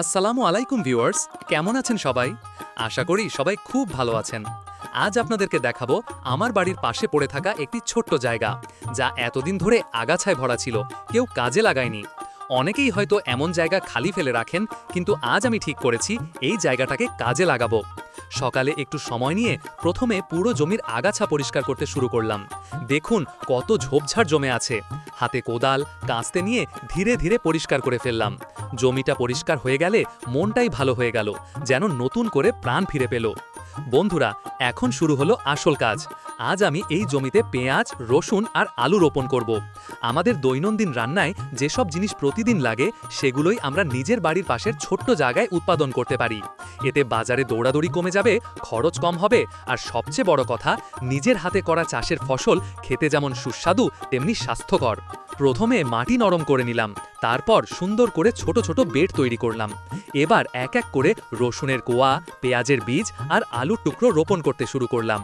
আসসালামু আলাইকুম ভিউয়ার্স, কেমন আছেন সবাই? আশা করি সবাই খুব ভালো আছেন। আজ আপনাদেরকে দেখাবো আমার বাড়ির পাশে পড়ে থাকা একটি ছোট্ট জায়গা, যা এতদিন ধরে আগাছায় ভরা ছিল, কেউ কাজে লাগায়নি। অনেকেই হয়তো এমন জায়গা খালি ফেলে রাখেন, কিন্তু আজ আমি ঠিক করেছি এই জায়গাটাকে কাজে লাগাবো। সকালে একটু সময় নিয়ে প্রথমে পুরো জমির আগাছা পরিষ্কার করতে শুরু করলাম। দেখুন কত ঝোপঝাড় জমে আছে। হাতে কোদাল কাঁচতে নিয়ে ধীরে ধীরে পরিষ্কার করে ফেললাম। জমিটা পরিষ্কার হয়ে গেলে মনটাই ভালো হয়ে গেল, যেন নতুন করে প্রাণ ফিরে পেল। বন্ধুরা, এখন শুরু হলো আসল কাজ। আজ আমি এই জমিতে পেঁয়াজ, রসুন আর আলু রোপণ করব। আমাদের দৈনন্দিন রান্নায় যেসব জিনিস প্রতিদিন লাগে, সেগুলোই আমরা নিজের বাড়ির পাশের ছোট্ট জায়গায় উৎপাদন করতে পারি। এতে বাজারে দৌড়াদৌড়ি কমে যাবে, খরচ কম হবে, আর সবচেয়ে বড় কথা, নিজের হাতে করা চাষের ফসল খেতে যেমন সুস্বাদু, তেমনি স্বাস্থ্যকর। প্রথমে মাটি নরম করে নিলাম। তারপর সুন্দর করে ছোট ছোট বেড তৈরি করলাম। এবার এক এক করে রসুনের কোয়া, পেঁয়াজের বীজ আর আলুর টুকরো রোপণ করতে শুরু করলাম।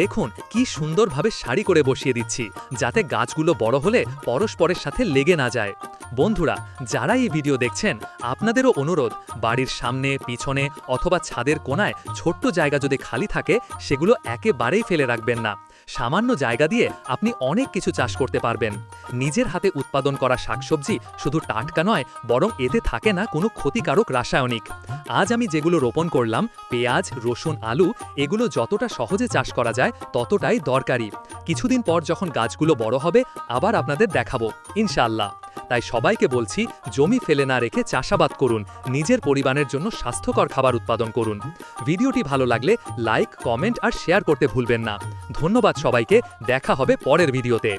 দেখুন কি সুন্দরভাবে সারি করে বসিয়ে দিচ্ছি, যাতে গাছগুলো বড় হলে পরস্পরের সাথে লেগে না যায়। বন্ধুরা, যারা এই ভিডিও দেখছেন, আপনাদেরও অনুরোধ, বাড়ির সামনে, পিছনে অথবা ছাদের কোনায় ছোট্ট জায়গা যদি খালি থাকে, সেগুলো একেবারেই ফেলে রাখবেন না। সামান্য জায়গা দিয়ে আপনি অনেক কিছু চাষ করতে পারবেন। নিজের হাতে উৎপাদন করা শাকসবজি শুধু টাটকা নয়, বরং এতে থাকে না কোনো ক্ষতিকারক রাসায়নিক। আজ আমি যেগুলো রোপণ করলাম, পেঁয়াজ, রসুন, আলু, এগুলো যতটা সহজে চাষ করা যায়, ততটাই দরকারি। কিছুদিন পর যখন গাছগুলো বড় হবে, আবার আপনাদের দেখাবো। ইনশাআল্লাহ। তাই সবাইকে বলছি, জমি ফেলে না রেখে চাষাবাদ করুন, নিজের পরিবারের জন্য স্বাস্থ্যকর খাবার উৎপাদন করুন। ভিডিওটি ভালো লাগলে লাইক, কমেন্ট আর শেয়ার করতে ভুলবেন না। ধন্যবাদ সবাইকে, দেখা হবে পরের ভিডিওতে।